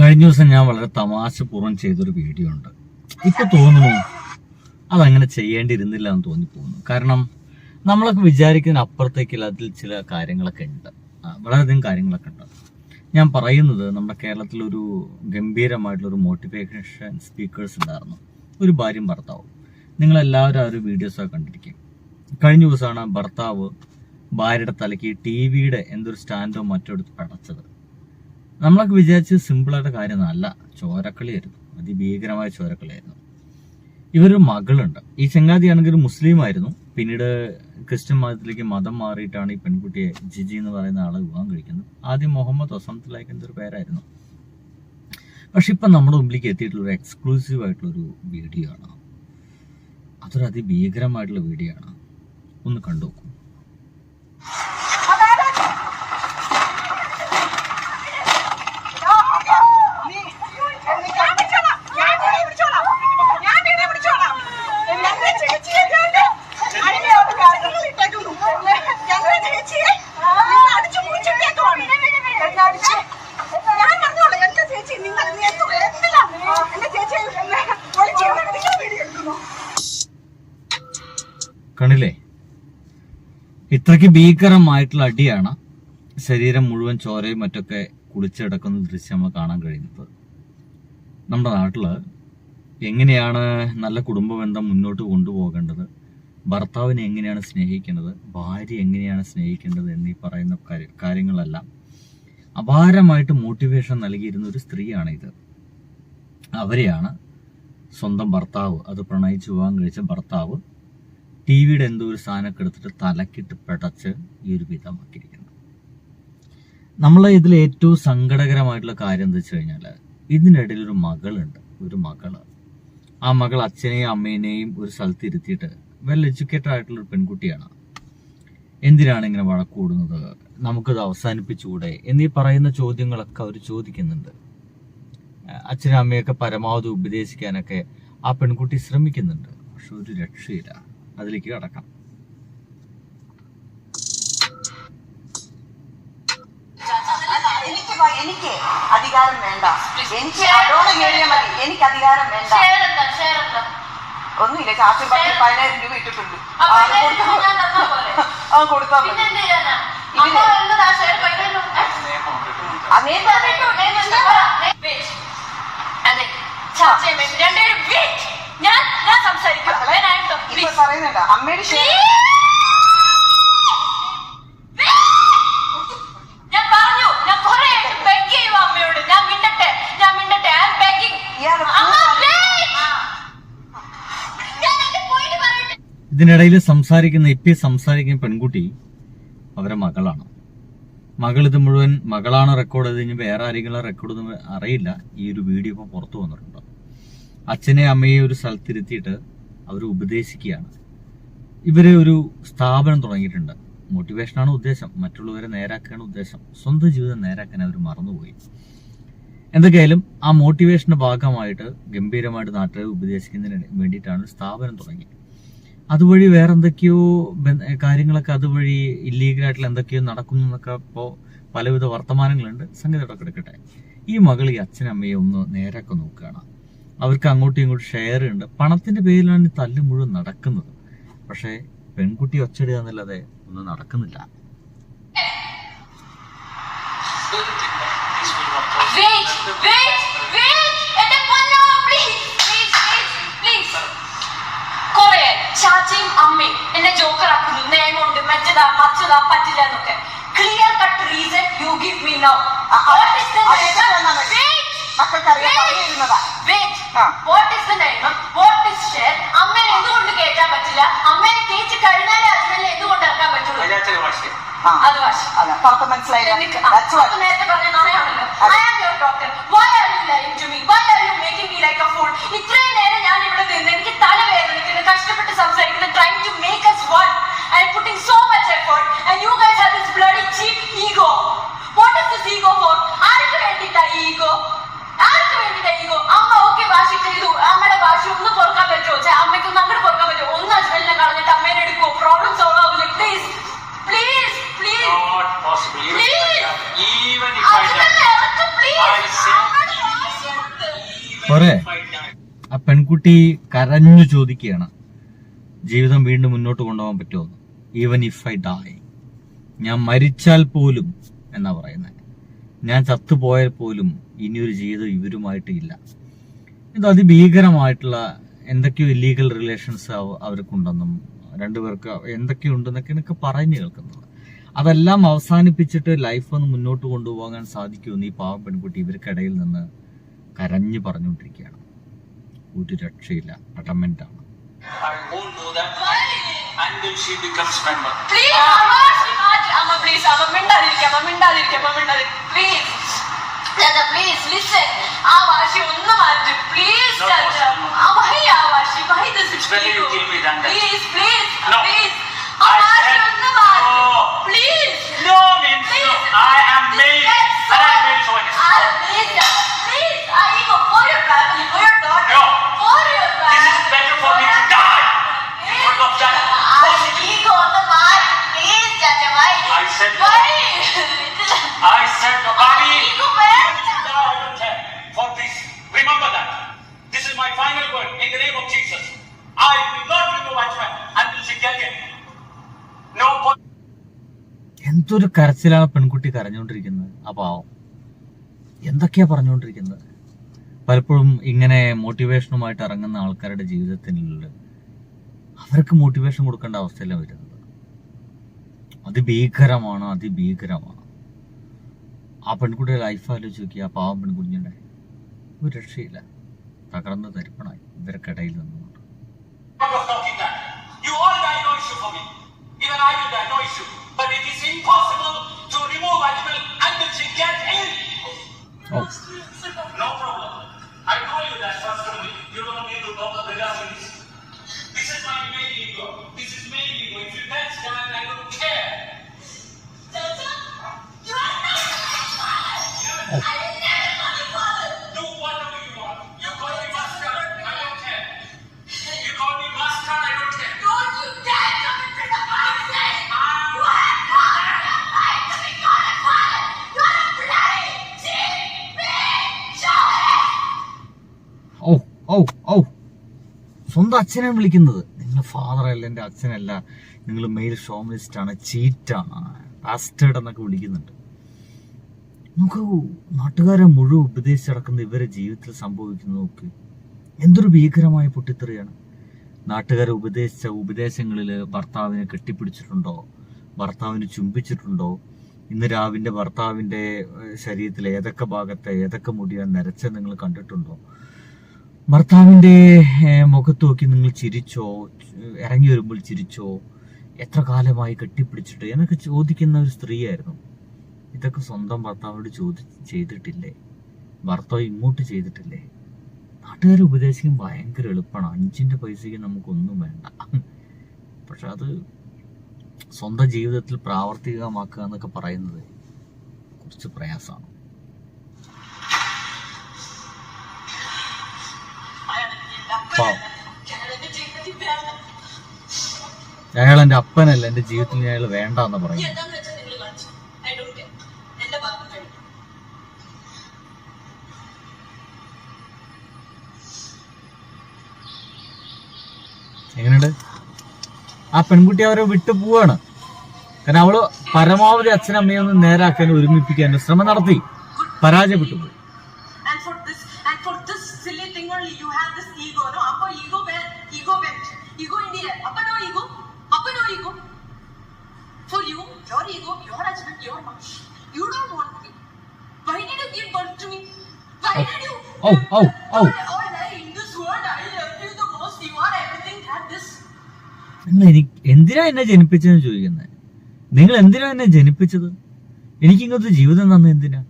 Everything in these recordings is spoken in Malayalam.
കഴിഞ്ഞ ദിവസം ഞാൻ വളരെ തമാശപൂർവം ചെയ്തൊരു വീഡിയോ ഉണ്ട്. ഇപ്പൊ തോന്നുന്നു അതങ്ങനെ ചെയ്യേണ്ടിയിരുന്നില്ല എന്ന് തോന്നിപ്പോകുന്നു. കാരണം നമ്മളൊക്കെ വിചാരിക്കുന്ന അപ്പുറത്തേക്കുള്ള അതിൽ ചില കാര്യങ്ങളൊക്കെ ഉണ്ട്. വളരെയധികം കാര്യങ്ങളൊക്കെ ഉണ്ട്. ഞാൻ പറയുന്നത് നമ്മുടെ കേരളത്തിൽ ഒരു ഗംഭീരമായിട്ടുള്ള ഒരു മോട്ടിവേഷൻ സ്പീക്കേഴ്സ് ഉണ്ടായിരുന്നു. ഒരു ഭാര്യയും ഭർത്താവും. നിങ്ങളെല്ലാവരും ആ ഒരു വീഡിയോസൊക്കെ കണ്ടിരിക്കും. കഴിഞ്ഞ ദിവസമാണ് ഭർത്താവ് ഭാര്യയുടെ തലയ്ക്ക് ടി വിയുടെ എന്തൊരു സ്റ്റാൻഡോ മറ്റോ എടുത്ത് പടച്ചത്. നമ്മളൊക്കെ വിചാരിച്ചത് സിമ്പിളായിട്ട് കാര്യം അല്ല ചോരക്കളിയായിരുന്നു. അതിഭീകരമായ ചോരക്കളിയായിരുന്നു. ഇവരൊരു മകളുണ്ട്. ഈ ചങ്ങാതിയാണെങ്കിൽ ഒരു മുസ്ലിം ആയിരുന്നു പിന്നീട് ക്രിസ്ത്യൻ മതത്തിലേക്ക് മതം മാറിയിട്ടാണ് ഈ പെൺകുട്ടിയെ ജിജി എന്ന് പറയുന്ന ആളെ വിവാഹം കഴിക്കുന്നത്. ആദ്യം മുഹമ്മദ് ഒസംത്തിലേക്ക് എന്തൊരു പേരായിരുന്നു. പക്ഷെ ഇപ്പം നമ്മുടെ മുമ്പിലേക്ക് എത്തിയിട്ടുള്ള ഒരു എക്സ്ക്ലൂസീവ് ആയിട്ടുള്ള ഒരു വീഡിയോ ആണ്. അതൊരു അതിഭീകരമായിട്ടുള്ള വീഡിയോ ആണ്. ഒന്ന് കണ്ടു നോക്കൂ. കണ്ടില്ലേ? ഇത്രയ്ക്ക് ഭീകരമായിട്ടുള്ള അടിയാണ് ശരീരം മുഴുവൻ ചോരയും മറ്റൊക്കെ കുളിച്ചെടുക്കുന്ന ദൃശ്യം നമ്മൾ കാണാൻ കഴിയുന്നത്. നമ്മുടെ നാട്ടിൽ എങ്ങനെയാണ് നല്ല കുടുംബ ബന്ധം മുന്നോട്ട് കൊണ്ടുപോകേണ്ടത്? ഭർത്താവിനെ എങ്ങനെയാണ് സ്നേഹിക്കേണ്ടത്? ഭാര്യ എങ്ങനെയാണ് സ്നേഹിക്കേണ്ടത് എന്നീ പറയുന്ന കാര്യ- കാര്യങ്ങളെല്ലാം അപാരമായിട്ട് മോട്ടിവേഷൻ നൽകിയിരുന്ന ഒരു സ്ത്രീയാണ് ഇത് അവരെയാണ് സ്വന്തം ഭർത്താവ്. അത് പ്രണയിച്ച് വിവാഹം കഴിച്ച ഭർത്താവ് ടി വിയുടെ എന്തോ ഒരു സാധനമൊക്കെ എടുത്തിട്ട് തലക്കിട്ട് പെടച്ച് ഈ ഒരു വിധമാക്കിയിരിക്കുന്നത് നമ്മൾ ഇതിൽ ഏറ്റവും സങ്കടകരമായിട്ടുള്ള കാര്യം എന്താ വെച്ച് കഴിഞ്ഞാൽ ഇതിനിടയിൽ ഒരു മകളുണ്ട് ഒരു മകൾ. ആ മകൾ അച്ഛനെയും അമ്മേനെയും ഒരു സ്ഥലത്ത് ഇരുത്തിയിട്ട് വെൽ എഡ്യൂക്കേറ്റഡ് ആയിട്ടുള്ള ഒരു പെൺകുട്ടിയാണ്. എന്തിനാണ് ഇങ്ങനെ വഴക്കൂടുന്നത് നമുക്കത് അവസാനിപ്പിച്ചുകൂടെ? എന്നീ പറയുന്ന ചോദ്യങ്ങളൊക്കെ അവർ ചോദിക്കുന്നുണ്ട്. അച്ഛനും അമ്മയൊക്കെ പരമാവധി ഉപദേശിക്കാനൊക്കെ ആ പെൺകുട്ടി ശ്രമിക്കുന്നുണ്ട്. പക്ഷെ ഒരു രക്ഷയില്ല. അതിലേക്ക് കടക്കാം. എനിക്ക് വ- എനിക്ക് അധികാരം വേണ്ട. എനിക്ക് അതോടെ കയറിയാൽ മതി. എനിക്ക് അധികാരം വേണ്ട. ഒന്നുമില്ല. ചാച്ചി പത്ത് പതിനായിരം രൂപ ഇട്ടിട്ടുണ്ട്. ആ കൊടുത്താൽ മതി? ഞാൻ സംസാരിക്കാം. ഇപ്പൊ പറയുന്നുണ്ട്. അമ്മയുടെ ഷെയർ ഇതിനിടയിൽ സംസാരിക്കുന്ന ഇപ്പി സംസാരിക്കുന്ന പെൺകുട്ടി അവരെ മകളാണ്. മകൾ ഇത് മുഴുവൻ മകളാണ് റെക്കോർഡ് ചെയ്ത് ഇനി വേറെ ആരെങ്കിലും റെക്കോർഡ് അറിയില്ല. ഈ ഒരു വീഡിയോ ഇപ്പൊ പുറത്തു വന്നിട്ടുണ്ട്. അച്ഛനെ അമ്മയെ ഒരു സ്ഥലത്തിരുത്തിയിട്ട് അവർ ഉപദേശിക്കുകയാണ്. ഇവർ ഒരു സ്ഥാപനം തുടങ്ങിയിട്ടുണ്ട്. മോട്ടിവേഷനാണ് ഉദ്ദേശം. മറ്റുള്ളവരെ നേരാക്കാണ് ഉദ്ദേശം. സ്വന്തം ജീവിതം നേരാക്കാൻ അവർ മറന്നുപോയി. എന്തൊക്കെയായാലും ആ മോട്ടിവേഷന്റെ ഭാഗമായിട്ട് ഗംഭീരമായിട്ട് നാട്ടുകാരെ ഉപദേശിക്കുന്നതിന് വേണ്ടിയിട്ടാണ് സ്ഥാപനം തുടങ്ങി അതുവഴി വേറെ എന്തൊക്കെയോ കാര്യങ്ങളൊക്കെ അതുവഴി ഇല്ലീഗലായിട്ടുള്ള എന്തൊക്കെയോ നടക്കുന്നു എന്നൊക്കെ ഇപ്പോൾ പലവിധ വർത്തമാനങ്ങളുണ്ട്. സംഗതികളൊക്കെ എടുക്കട്ടെ. ഈ മകൾ ഈ അച്ഛനമ്മയെ ഒന്ന് നേരൊക്കെ നോക്കുകയാണ്. അവർക്ക് അങ്ങോട്ടും ഇങ്ങോട്ടും ഷെയർ ഉണ്ട്. പണത്തിന്റെ പേരിലാണ് ഈ തല്ല് മുഴുവൻ നടക്കുന്നത്. പക്ഷേ പെൺകുട്ടി ഒച്ചടുക എന്നല്ലാതെ ഒന്നും നടക്കുന്നില്ല. Wait, wait, wait! എന്റെ പൊന്നോ, please, please, please, please. കുറേ ചാച്ചയും അമ്മയും എന്നെ ജോക്കറാക്കുന്നു മറ്റേതാ പറ്റില്ല എന്നൊക്കെ. Clear cut reason you give me now ആ. വാട്ട് ഇസ് ഷെയർ അമ്മേനെ എന്തുകൊണ്ട് കേൾക്കാൻ പറ്റില്ല? അമ്മേനെ കേച്ച് കഴിഞ്ഞാലേ ഹസ്ബൻഡിനെ എന്തുകൊണ്ട് ഇറക്കാൻ പറ്റുള്ളൂ ആ. അത് വാശി അതെ മനസ്സിലായില്ല. നേരത്തെ പറഞ്ഞ. I am your doctor. Why are you lying to me? Why are you making me like a fool? ഇത്രയും പോരെ ആ പെൺകുട്ടി കരഞ്ഞു ചോദിക്കുകയാണ്. ജീവിതം വീണ്ടും മുന്നോട്ട് കൊണ്ടുപോകാൻ പറ്റുമോ ഈവൻ ഇഫ് ഐ ഡൈ ഞാൻ മരിച്ചാൽ പോലും എന്നാ പറയുന്നത് ഞാൻ ചത്തുപോയാൽ പോലും ഇനിയൊരു ജീവിതം ഇവരുമായിട്ട് ഇല്ല. ഇത് അതിഭീകരമായിട്ടുള്ള എന്തൊക്കെയോ ഇല്ലീഗൽ റിലേഷൻസ് അവർക്കുണ്ടെന്നും രണ്ടുപേർക്ക് എന്തൊക്കെയോ ഉണ്ടെന്നൊക്കെ പറഞ്ഞു കേൾക്കുന്നത്. അതെല്ലാം അവസാനിപ്പിച്ചിട്ട് ലൈഫ് ഒന്ന് മുന്നോട്ട് കൊണ്ടുപോകാൻ സാധിക്കുമെന്ന് ഈ പാവം പെൺകുട്ടി ഇവർക്കിടയിൽ നിന്ന് കരഞ്ഞു പറഞ്ഞുകൊണ്ടിരിക്കുകയാണ് ഒരു രക്ഷയില്ല അഡമെന്റ് ആണ് I won't know that Why? until she becomes member. Please, Amash, Amash, Amma, please, Amma, മിണ്ടാതിരിക്കുക, അമ്മ മിണ്ടാതിരിക്കുക, അമ്മ മിണ്ടാതിരിക്കുക. Please. Chacha, please, listen. ആ വാശി ഒന്ന് മാറ്റ്. Please, No, Chacha. no. ആ, why ആ വാശി? please, this It's better you kill me than that. Please, please, No. please. എന്തൊരു കരച്ചിലാണ് പെൺകുട്ടി കരഞ്ഞുകൊണ്ടിരിക്കുന്നത്? ആ എന്തൊക്കെയാ പറഞ്ഞുകൊണ്ടിരിക്കുന്നത്? പലപ്പോഴും ഇങ്ങനെ മോട്ടിവേഷനുമായിട്ട് ഇറങ്ങുന്ന ആൾക്കാരുടെ ജീവിതത്തിനുള്ളിൽ അവർക്ക് മോട്ടിവേഷൻ കൊടുക്കേണ്ട അവസ്ഥയിലാണ് വരുന്നത്. അതിഭീകരമാണ് അതിഭീകരമാണ്. ആ പെൺകുട്ടിയുടെ ലൈഫ് ആലോചിച്ച് നോക്കി ആ പാവം പെൺകുഞ്ഞിന്റെ ഒരു രക്ഷയില്ല. തകർന്ന് തരിപ്പണായി ഇവർക്കിടയിൽ നിന്നുകൊണ്ട്. Impossible to remove Ajmal until she gets in. Oh oh. No problem. I told you that first only. You don't need to talk regarding this. This is my main ego. This is main ego. If you can't stand, I don't care. Do ഔ ഔ. സ്വന്തം അച്ഛനെ വിളിക്കുന്നത്. നിങ്ങൾ അല്ല എന്റെ അച്ഛനല്ല. നിങ്ങൾ മെയിൽ ഷോമിസ്റ്റ് ആണ് ചീറ്റാണ് പാസ്റ്റേഡ് എന്നൊക്കെ വിളിക്കുന്നുണ്ട്. നോക്കൂ നാട്ടുകാരെ മുഴുവൻ ഉപദേശിച്ചടക്കുന്ന ഇവരെ ജീവിതത്തിൽ സംഭവിക്കുന്നത് നോക്ക്. എന്തൊരു ഭീകരമായ പൊട്ടിത്തെറിയാണ്. നാട്ടുകാരെ ഉപദേശിച്ച ഉപദേശങ്ങളിൽ ഭർത്താവിനെ കെട്ടിപ്പിടിച്ചിട്ടുണ്ടോ? ഭർത്താവിനെ ചുംബിച്ചിട്ടുണ്ടോ? ഇന്ന് രാവിന്റെ ഭർത്താവിന്റെ ശരീരത്തിലെ ഏതൊക്കെ ഭാഗത്തെ ഏതൊക്കെ മുടിയാണ് നിരച്ച നിങ്ങൾ കണ്ടിട്ടുണ്ടോ? ഭർത്താവിന്റെ ഏഹ്, മുഖത്ത് നോക്കി നിങ്ങൾ ചിരിച്ചോ? ഇറങ്ങി വരുമ്പോൾ ചിരിച്ചോ? എത്ര കാലമായി കെട്ടിപ്പിടിച്ചിട്ട്? എന്നൊക്കെ ചോദിക്കുന്ന ഒരു സ്ത്രീയായിരുന്നു. ഇതൊക്കെ സ്വന്തം ഭർത്താവിനോട് ചോദി ചെയ്തിട്ടില്ലേ? ഭർത്താവ് ഇങ്ങോട്ട് ചെയ്തിട്ടില്ലേ? നാട്ടുകാർ ഉപദേശിക്കും ഭയങ്കര എളുപ്പമാണ്. അഞ്ചിന്റെ പൈസയ്ക്ക് നമുക്കൊന്നും വേണ്ട. പക്ഷെ അത് സ്വന്തം ജീവിതത്തിൽ പ്രാവർത്തികമാക്കുക എന്നൊക്കെ പറയുന്നത് കുറച്ച് പ്രയാസമാണ്. അയാൾ എന്റെ അപ്പനല്ല എന്റെ ജീവിതത്തിൽ അയാൾ വേണ്ട എന്ന് കഴിഞ്ഞു. എങ്ങനെയുണ്ട്? ആ പെൺകുട്ടി അവരെ വിട്ടു പോവാണ്. കാരണം അവൾ പരമാവധി അച്ഛനമ്മയെ ഒന്ന് നേരാക്കാൻ ഒരുമിപ്പിക്കാൻ ശ്രമം നടത്തി. പരാജയപ്പെട്ടു പോയി. You don't want me. Why did you give birth to me? Why Oh. did you? Oh, oh, oh. All, all I in this world, I love you the most. You are everything that this. നിങ്ങൾ എനിക്ക് എന്തിനാ എന്നെ ജനിപ്പിച്ചെന്ന് ചോദിക്കുന്നത് നിങ്ങൾ എന്തിനാ എന്നെ ജനിപ്പിച്ചത് എനിക്ക് ഇങ്ങനത്തെ ജീവിതം തന്ന എന്തിനാ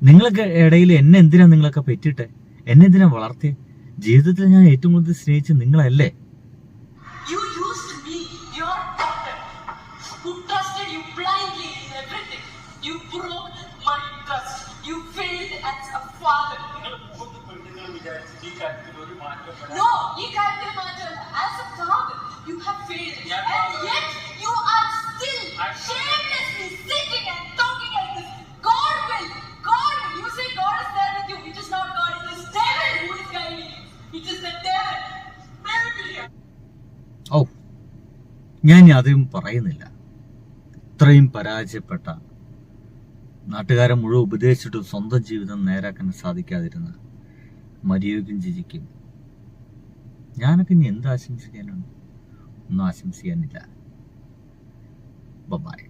നിങ്ങളൊക്കെ ഇടയിൽ എന്നെ എന്തിനാ നിങ്ങളൊക്കെ പെറ്റിട്ടെ എന്നെ എന്തിനാ വളർത്തിയ ജീവിതത്തിൽ ഞാൻ ഏറ്റവും കൂടുതൽ സ്നേഹിച്ച് നിങ്ങളല്ലേ ഈ കാര്യത്തിൽ ഒരു മാറ്റം No, ഈ കാര്യത്തിൽ മാറ്റമില്ല. As a father, you have failed. ഞാൻ And father- yet you are still shamelessly sitting and talking like this. God will, God. You say God is there with you. It is not God. It is devil who is guiding you. It is the devil. Maybe. ഓ ഞാൻ ഇനി അധികം പറയുന്നില്ല ഇത്രയും പരാജയപ്പെട്ട നാട്ടുകാരെ മുഴുവൻ ഉപദേശിച്ചിട്ടും സ്വന്തം ജീവിതം നേരാക്കാൻ സാധിക്കാതിരുന്നത് മരിയോക്കും ജിജിക്കും. ഞാനൊക്കെ ഇനി എന്ത് ആശംസിക്കാനാണ് ഒന്നും ആശംസിക്കാനില്ല. ബൈ